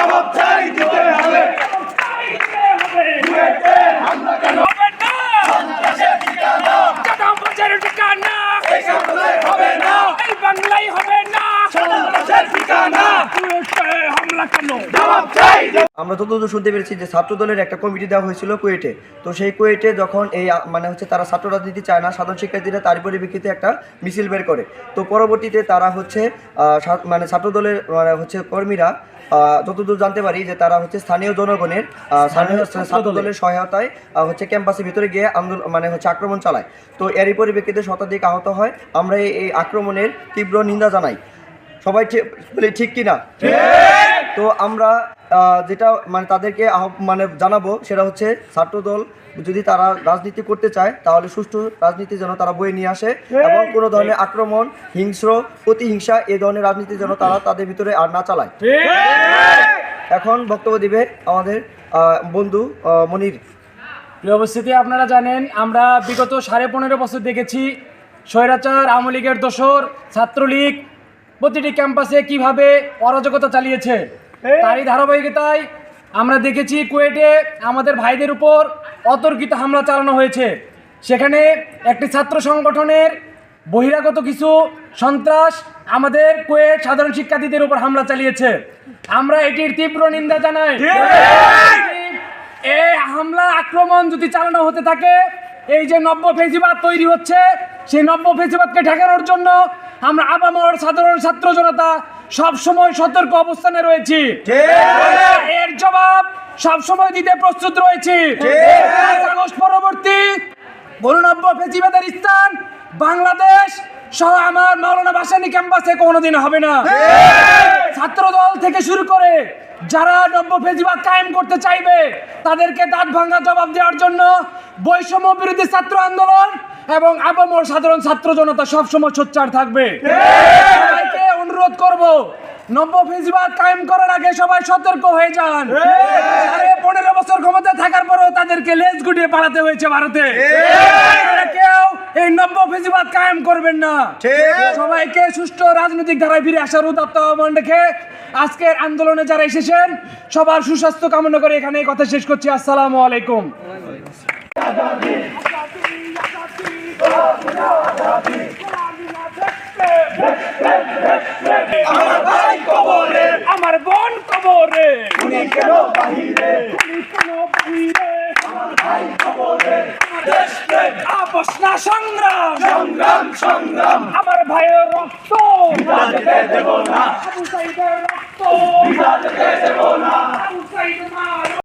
জবাব চাই দিতে হবে কুয়েটে হামলা কেন বাংলাদেশের ঠিকানা এসব হলে হবে না বাংলাই হবে না বাংলাদেশের ঠিকানা কেন আমরা যতদূর শুনতে পেরেছি যে ছাত্র দলের একটা কমিটি দেওয়া হয়েছিল কুয়েটে। তো সেই কুয়েটে যখন এই মানে হচ্ছে তারা ছাত্র রাজনীতি চায় না সাধারণ শিক্ষার্থীরা তার পরিপ্রেক্ষিতে একটা মিছিল বের করে। তো পরবর্তীতে তারা হচ্ছে আহ, মানে ছাত্র দলের মানে হচ্ছে কর্মীরা যতদূর জানতে পারি যে তারা হচ্ছে স্থানীয় জনগণের স্থানীয় ছাত্র দলের সহায়তায় হচ্ছে ক্যাম্পাসের ভিতরে গিয়ে আন্দোলন মানে হচ্ছে আক্রমণ চালায়। তো এরই পরিপ্রেক্ষিতে শতাধিক আহত হয়। আমরা এই- এই আক্রমণের তীব্র নিন্দা জানাই। সবাই ঠিক বলি ঠিক কিনা? তো আমরা যেটা মানে তাদেরকে মানে জানাব সেটা হচ্ছে ছাত্রদল যদি তারা রাজনীতি করতে চায় তাহলে সুষ্ঠু রাজনীতি যেন তারা বয়ে নিয়ে আসে এবং কোনো ধরনের আক্রমণ, হিংস্র প্রতিহিংসা এ ধরনের রাজনীতি যেন তারা তাদের ভিতরে আর না চালায়। এখন বক্তব্য দিবে আমাদের বন্ধু মনির। প্রিয় আপনারা জানেন, আমরা বিগত সাড়ে পনেরো বছর দেখেছি স্বৈরাচার, আওয়ামী লীগের দোসর ছাত্রলীগ প্রতিটি ক্যাম্পাসে কীভাবে অরাজকতা চালিয়েছে। তারই ধারাবাহিকতায় আমরা দেখেছি কুয়েটে আমাদের ভাইদের উপর অতর্কিত হামলা চালানো হয়েছে। সেখানে একটি ছাত্র সংগঠনের বহিরাগত কিছু সন্ত্রাস আমাদের কুয়েট সাধারণ শিক্ষার্থীদের উপর হামলা চালিয়েছে। আমরা এটির তীব্র নিন্দা জানাই। এই হামলা আক্রমণ যদি চালানো হতে থাকে এই যে নব্য ফেজিবাদ তৈরি হচ্ছে সেই নব্য ফেজিবাদকে ঠেকানোর জন্য আমরা আবামর সাধারণ ছাত্র জনতা সব সময় সতর্ক অবস্থানে রয়েছি। এর জবাব সব সময় দিতে প্রস্তুত রয়েছি। আগস্ট পরবর্তী গণনব্য ফেজিবাদের স্থান বাংলাদেশ সহ আমার মাওলানা ভাসানী ক্যাম্পাসে কোনোদিন হবে না। ছাত্র দল থেকে শুরু করে যারা নব্য ফেজিবাদ কায়েম করতে চাইবে তাদেরকে দাঁত ভাঙা জবাব দেওয়ার জন্য বৈষম্য বিরোধী ছাত্র আন্দোলন এবং আপামর সাধারণ ছাত্র জনতা সবসময় সোচ্চার থাকবে। অনুরোধ করব ফেজিবাদ কায়েম করার আগে সবাই সতর্ক হয়ে যান। পনেরো বছর ক্ষমতা থাকার পরেও তাদেরকে লেজ গুটিয়ে হয়েছে ভারতে। কেউ এই কায়েম করবেন না। সবাইকে রাজনৈতিক ধারায় ফিরে আসার রেখে আজকের আন্দোলনে যারা এসেছেন, সবার সুস্বাস্থ্য কামনা করে এখানে কথা শেষ করছি। আসসালামু আলাইকুম। আমার ভাই কবরে। আমার বোন কবরে উনি কেন বাহিরে? ভাই কবরে। দেশ প্রেম আপস না সংগ্রাম। সংগ্রাম সংগ্রাম। আমার ভাইয়ের রক্ত। দেব না। আবু সাইদের রক্ত। যেতে দেব